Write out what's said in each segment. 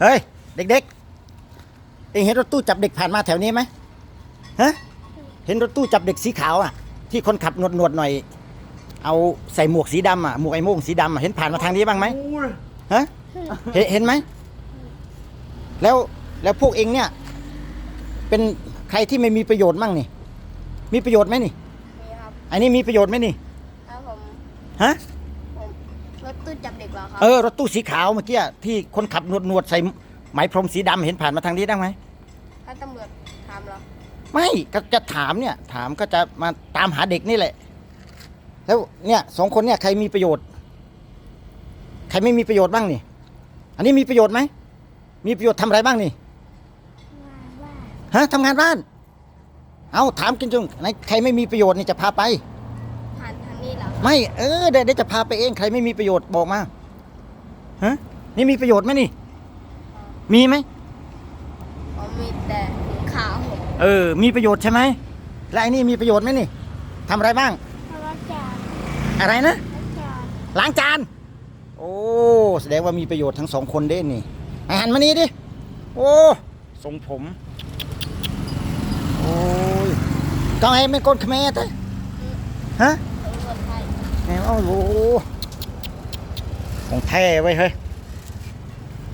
เฮ้ย เด็กๆ เองเห็นรถตู้จับเด็กผ่านมาแถวนี้ไหมฮะเห็นรถตู้จับเด็กสีขาวอะ ที่คนขับหนวดหนวดๆหน่อย เอาใส่หมวกสีดำอะหมวกไอ้โม่งสีดำอะเห็นผ่านมาทางนี้บ้างไหมฮะเห็นเห็นไหมแล้วแล้วพวกเองเนี่ย เป็นใครที่ไม่มีประโยชน์มั่งนี่ มีประโยชน์ไหมนี่มีครับอันนี้มีประโยชน์ไหมนี่แล้วผมฮะผม รถตู้จับเด็กเหรอครับ เออรถตู้สีขาวเมื่อกี้อะที่คนขับหนวดหนวดๆใส่ไหมพรมสีดำเห็นผ่านมาทางนี้ได้ไหมถ้าตำรวจถามเหรอ ไม่ก็จะถามเนี่ย ถามก็จะมาตามหาเด็กนี่แหละ แล้วเนี่ยสองคนเนี่ยใครมีประโยชน์ ใครไม่มีประโยชน์บ้างนี่ อันนี้มีประโยชน์ไหมมีประโยชน์ทำอะไรบ้างนี่ฮะทำงานบ้าน เอาถามกินจงไหนใครไม่มีประโยชน์นี่จะพาไปผ่า นทางนี้เหรอไม่เออเดี๋ยวเดี๋ยวจะพาไปเองใครไม่มีประโยชน์บอกมาฮะนี่มีประโยชน์ไหมนี่ มีไหมผมมีแต่ถุงขาวเออ มีประโยชน์ใช่ไหมและไอ้นี่มีประโยชน์ไหมนี่ทำอะไรบ้างรถจอดอะไรนะรถจอดล้างจาน โอ้ แสดงว่ามีประโยชน์ทั้งสองคนเด้นี่อะหันมานี่ดิ โอ้ทรงผม โอ้ยต้องให้เป็นคนเขมรแต่ฮะตำรวจไทย แหมโอ้โหของแท้ไว้เฮ้ย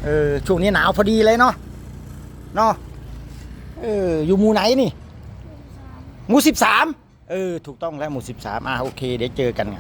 เออช่วงนี้หนาวพอดีเลยเนาะเนาะเอออยู่หมู่ไหนนี่หมู่สิบสามเออ ถูกต้องแล้วหมู่สิบสามอ่าโอเค เดี๋ยวเจอกันไง